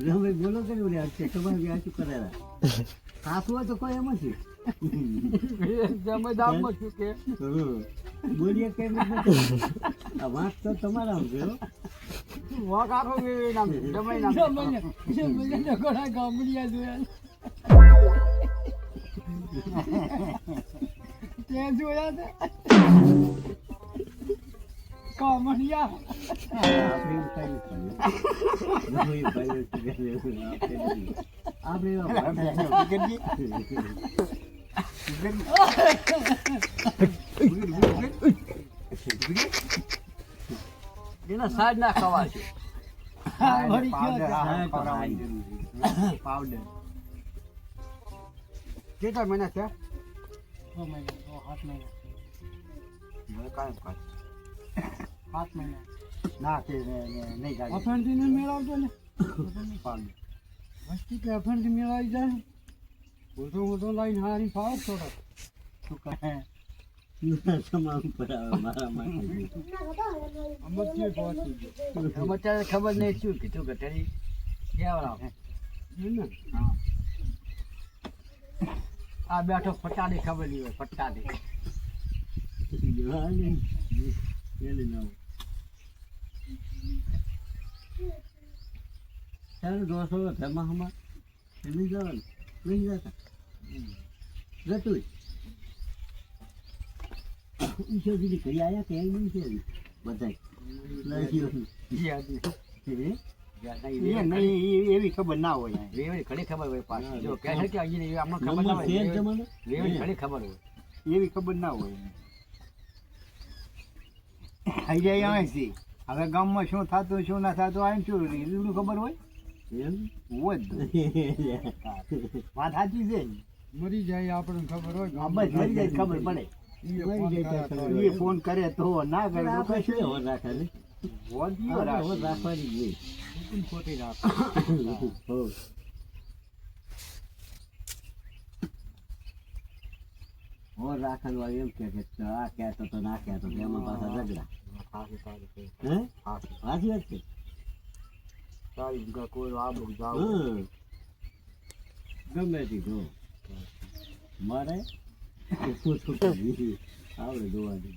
રમે બોલો કે તમારે કરેલા સાસુ તો કોઈ એમ છે જમે દામમાં શું કે બોલીએ કે આ વાત તો તમારા આમ છે. આખો નામ જમાઈ નામ જમાઈને ઘણા ગામડિયા જોયા જોયા છે, આપણે ભાઈ એના સાજ ના ખવા છે? પાવડર. કેટલા મહિના થયા છ મહિના છ સાત મહિના કાંઈ કાંઈ સાત મહિના ના તે નહીં જાય અફેણથી ને મેળવજો ને વસ્તી કે અફેણથી મેળવી જાય ઊંધો ઊંધો લાઈન હારી ફાવ થોડો શું કહે ખબર નહીં શું કીધું કે હા. આ બેઠો ફટાડી ખબર હોય ફટાડી. દોસ્તો ઘરમાં હમણાં એમની જવાનું નહીં જતા જતું. ઈશ્વર દીદી કરી આવ્યા કે નહીં છે હજી? બધાય હે? એ નહીં એવી ખબર ના હોય રેવડી ઘણી ખબર હોય પાછી. જો કહે છે કે અહીંયા આમાં ખબર ના નંબર છે જ હોય રેવડી ઘણી ખબર હોય. એવી ખબર ના હોય આઈડિયા આવે છે હવે ગામમાં શું થતું શું ના થતું આમ શું એટલું ખબર હોય? હોય વાત સાચી છે મરી જાય આપણને ખબર હોય બસ મરી જાય ખબર પડે. એ ફોન કરે તો ના કરે તો કશું. રાખવાની જ નહીં. ખોટી રાખ. હો રાખવાનું એમ કે આ કહેતો તો ના કહેતો તો એમાં વાત છે સારું કોઈ આબુ જાવ ગમે તે જો મારે પૂછું આવડે જોવા દે